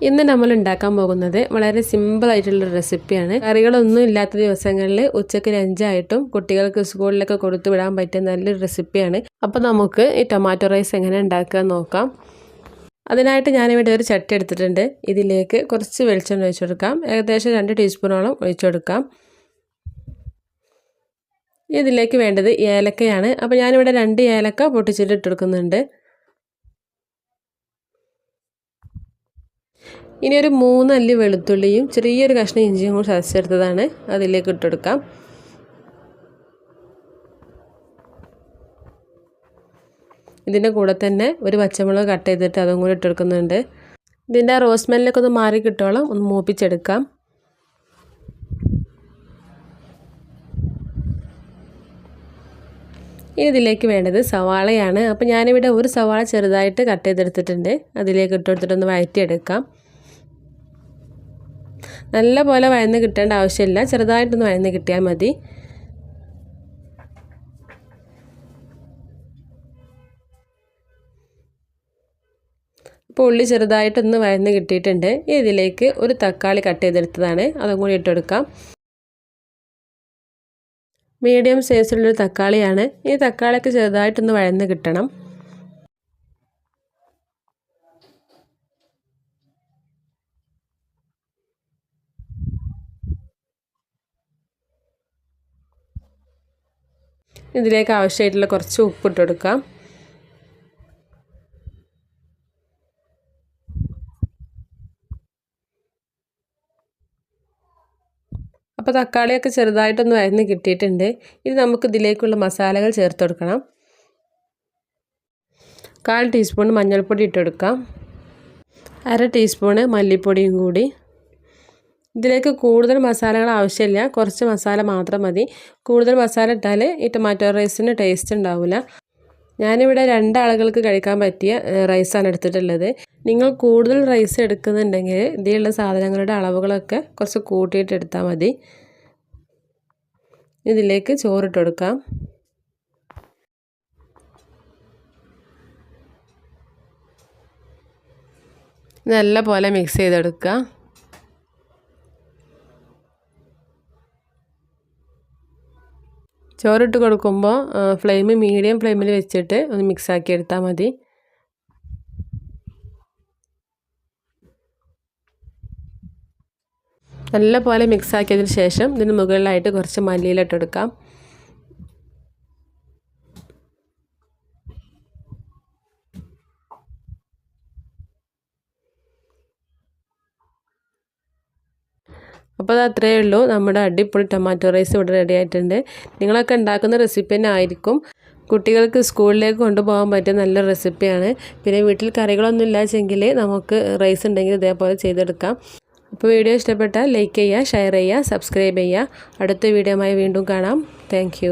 ഇന്ന് നമ്മൾ ഉണ്ടാക്കാൻ പോകുന്നത് വളരെ സിമ്പിൾ ആയിട്ടുള്ള റെസിപ്പിയാണ് കറികളൊന്നും ഇല്ലാത്ത ദിവസങ്ങളിൽ ഉച്ചയ്ക്ക് ലഞ്ചായിട്ടും കുട്ടികൾക്ക് സ്കൂളിലൊക്കെ കൊടുത്തു വിടാൻ പറ്റിയ നല്ലൊരു റെസിപ്പിയാണ് അപ്പോൾ നമുക്ക് ഈ ടൊമാറ്റോ റൈസ് എങ്ങനെ ഉണ്ടാക്കുക നോക്കാം. അതിനായിട്ട് ഞാനിവിടെ ഒരു ചട്ടി എടുത്തിട്ടുണ്ട്. ഇതിലേക്ക് കുറച്ച് വെളിച്ചെണ്ണ ഒഴിച്ചു കൊടുക്കാം. ഏകദേശം രണ്ട് ടീസ്പൂണോളം ഒഴിച്ചു കൊടുക്കാം. ഇതിലേക്ക് വേണ്ടത് ഏലക്കയാണ്. അപ്പോൾ ഞാനിവിടെ രണ്ട് ഏലക്ക പൊട്ടിച്ചിട്ട് ഇട്ട് ഇനി ഒരു മൂന്നല്ലി വെളുത്തുള്ളിയും ചെറിയൊരു കഷ്ണം ഇഞ്ചിയും കൂടി ചതച്ചെടുത്തതാണ്. അതിലേക്ക് ഇട്ടെടുക്കാം. ഇതിന്റെ കൂടെ തന്നെ ഒരു പച്ചമുളക് കട്ട് ചെയ്തിട്ട് അതും കൂടി ഇട്ടെടുക്കുന്നുണ്ട്. ഇതിന്റെ ആ റോസ് ഒന്ന് മാറി കിട്ടോളം ഒന്ന് മൂപ്പിച്ചെടുക്കാം. ഇനി ഇതിലേക്ക് വേണ്ടത് സവാളയാണ്. അപ്പോൾ ഞാനിവിടെ ഒരു സവാള ചെറുതായിട്ട് കട്ട് ചെയ്തെടുത്തിട്ടുണ്ട്. അതിലേക്ക് ഇട്ടെടുത്തിട്ടൊന്ന് വഴറ്റിയെടുക്കാം. നല്ല പോലെ വഴന്ന് കിട്ടേണ്ട ആവശ്യമില്ല. ചെറുതായിട്ടൊന്ന് വഴന്ന് കിട്ടിയാൽ മതി. ഇപ്പോൾ ഉള്ളി ചെറുതായിട്ടൊന്ന് വഴന്ന് കിട്ടിയിട്ടുണ്ട്. ഇതിലേക്ക് ഒരു തക്കാളി കട്ട് ചെയ്തെടുത്തതാണ്. അതും കൂടി ഇട്ടെടുക്കാം. മീഡിയം സൈസിലുള്ളൊരു തക്കാളിയാണ്. ഈ തക്കാളിയൊക്കെ ചെറുതായിട്ടൊന്ന് വഴന്ന് കിട്ടണം. ഇതിലേക്ക് ആവശ്യമായിട്ടുള്ള കുറച്ച് ഉപ്പിട്ട് കൊടുക്കാം അപ്പോൾ തക്കാളിയൊക്കെ ചെറുതായിട്ടൊന്ന് വരന്ന് കിട്ടിയിട്ടുണ്ട്. ഇനി നമുക്ക് ഇതിലേക്കുള്ള മസാലകൾ ചേർത്ത് കൊടുക്കണം കാൽ ടീസ്പൂൺ മഞ്ഞൾപ്പൊടി ഇട്ടെടുക്കാം. അര ടീസ്പൂണ് മല്ലിപ്പൊടിയും കൂടി. ഇതിലേക്ക് കൂടുതൽ മസാലകൾ ആവശ്യമില്ല. കുറച്ച് മസാല മാത്രം മതി. കൂടുതൽ മസാല ഇട്ടാൽ ഈ ടൊമാറ്റോ റൈസിന് ടേസ്റ്റ് ഉണ്ടാവില്ല ഞാനിവിടെ രണ്ടാളുകൾക്ക് കഴിക്കാൻ പറ്റിയ റൈസാണ് എടുത്തിട്ടുള്ളത്. നിങ്ങൾ കൂടുതൽ റൈസ് എടുക്കുന്നുണ്ടെങ്കിൽ ഇതിലുള്ള സാധനങ്ങളുടെ അളവുകളൊക്കെ കുറച്ച് കൂട്ടിയിട്ട് എടുത്താൽ മതി. ഇതിലേക്ക് ചോറിട്ട് കൊടുക്കാം. നല്ല പോലെ മിക്സ് ചെയ്തെടുക്കുക. ചോറിട്ട് കൊടുക്കുമ്പോൾ ഫ്ലെയിം മീഡിയം ഫ്ലെയിമിൽ വെച്ചിട്ട് ഒന്ന് മിക്സാക്കി എടുത്താൽ മതി. നല്ലപോലെ മിക്സാക്കിയതിന് ശേഷം ഇതിന് മുകളിലായിട്ട് കുറച്ച് മല്ലിയിലിട്ടെടുക്കാം അപ്പോൾ അത് അത്രയേ ഉള്ളൂ. നമ്മുടെ അടിപൊളി ടൊമാറ്റോ റൈസ് ഇവിടെ റെഡി ആയിട്ടുണ്ട്. നിങ്ങളൊക്കെ ഉണ്ടാക്കുന്ന റെസിപ്പി തന്നെ ആയിരിക്കും. കുട്ടികൾക്ക് സ്കൂളിലേക്ക് കൊണ്ടുപോകാൻ പറ്റിയ നല്ല റെസിപ്പിയാണ് പിന്നെ വീട്ടിൽ കറികളൊന്നും ഇല്ലാച്ചെങ്കിൽ നമുക്ക് റൈസ് ഉണ്ടെങ്കിൽ ഇതേപോലെ ചെയ്തെടുക്കാം. അപ്പോൾ വീഡിയോ ഇഷ്ടപ്പെട്ടാൽ ലൈക്ക് ചെയ്യുക ഷെയർ ചെയ്യുക സബ്സ്ക്രൈബ് ചെയ്യുക. അടുത്ത വീഡിയോയുമായി വീണ്ടും കാണാം. താങ്ക്